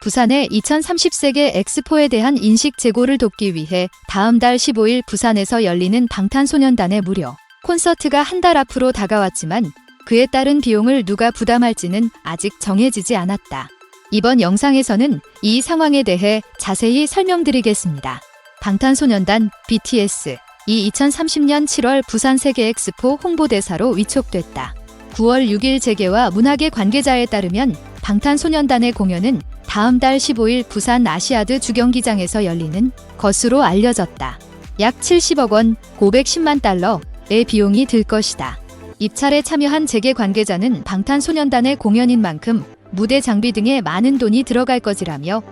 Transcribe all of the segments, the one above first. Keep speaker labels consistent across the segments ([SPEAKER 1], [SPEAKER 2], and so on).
[SPEAKER 1] 부산의 2030세계 엑스포에 대한 인식 제고를 돕기 위해 다음 달 15일 부산에서 열리는 방탄소년단의 무료 콘서트가 한 달 앞으로 다가왔지만 그에 따른 비용을 누가 부담할지는 아직 정해지지 않았다. 이번 영상에서는 이 상황에 대해 자세히 설명드리겠습니다. 방탄소년단 BTS 이 2030년 7월 부산 세계 엑스포 홍보대사로 위촉됐다. 9월 6일 재계와 문학의 관계자에 따르면 방탄소년단의 공연은 다음 달 15일 부산 아시아드 주경기장에서 열리는 것으로 알려졌다. 약 70억 원, 510만 달러의 비용이 들 것이다. 입찰에 참여한 재계 관계자는 방탄소년단의 공연인 만큼 무대 장비 등에 많은 돈이 들어갈 것이라며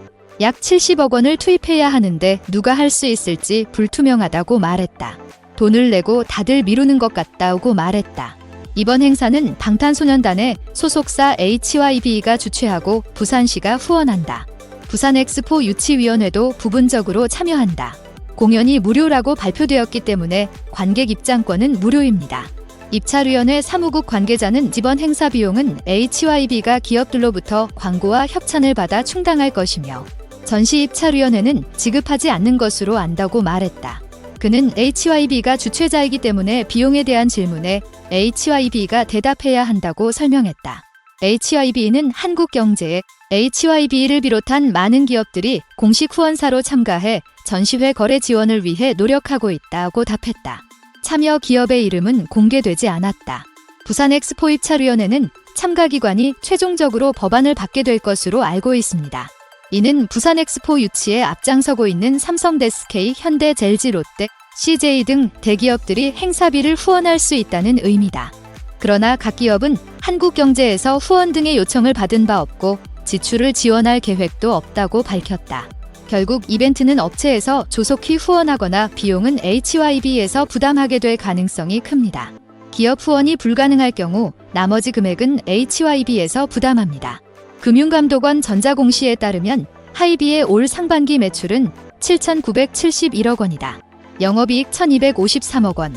[SPEAKER 1] 약 70억 원을 투입해야 하는데 누가 할 수 있을지 불투명하다고 말했다. 돈을 내고 다들 미루는 것 같다고 말했다. 이번 행사는 방탄소년단의 소속사 HYB가 주최하고 부산시가 후원한다. 부산 엑스포 유치위원회도 부분적으로 참여한다. 공연이 무료라고 발표되었기 때문에 관객 입장권은 무료입니다. 입찰위원회 사무국 관계자는 이번 행사 비용은 HYB가 기업들로부터 광고와 협찬을 받아 충당할 것이며 전시 입찰위원회는 지급하지 않는 것으로 안다고 말했다. 그는 HYB가 주최자이기 때문에 비용에 대한 질문에 HYB가 대답해야 한다고 설명했다. HYB는 한국 경제에 HYB를 비롯한 많은 기업들이 공식 후원사로 참가해 전시회 거래 지원을 위해 노력하고 있다고 답했다. 참여 기업의 이름은 공개되지 않았다. 부산 엑스포 입찰위원회는 참가 기관이 최종적으로 법안을 받게 될 것으로 알고 있습니다. 이는 부산 엑스포 유치에 앞장서고 있는 삼성 데스케이, 현대 젤지 롯데, CJ 등 대기업들이 행사비를 후원할 수 있다는 의미다. 그러나 각 기업은 한국 경제에서 후원 등의 요청을 받은 바 없고 지출을 지원할 계획도 없다고 밝혔다. 결국 이벤트는 업체에서 조속히 후원하거나 비용은 HYB에서 부담하게 될 가능성이 큽니다. 기업 후원이 불가능할 경우 나머지 금액은 HYB에서 부담합니다. 금융감독원 전자공시에 따르면 하이비의 올 상반기 매출은 7,971억 원이다. 영업이익 1,253억 원,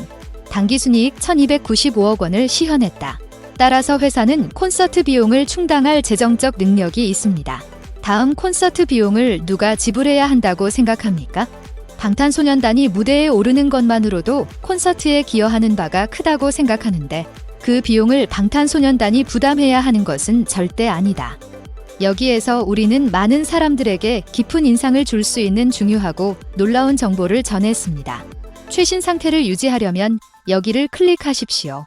[SPEAKER 1] 당기순이익 1,295억 원을 시현했다. 따라서 회사는 콘서트 비용을 충당할 재정적 능력이 있습니다. 다음 콘서트 비용을 누가 지불해야 한다고 생각합니까? 방탄소년단이 무대에 오르는 것만으로도 콘서트에 기여하는 바가 크다고 생각하는데 그 비용을 방탄소년단이 부담해야 하는 것은 절대 아니다. 여기에서 우리는 많은 사람들에게 깊은 인상을 줄 수 있는 중요하고 놀라운 정보를 전했습니다. 최신 상태를 유지하려면 여기를 클릭하십시오.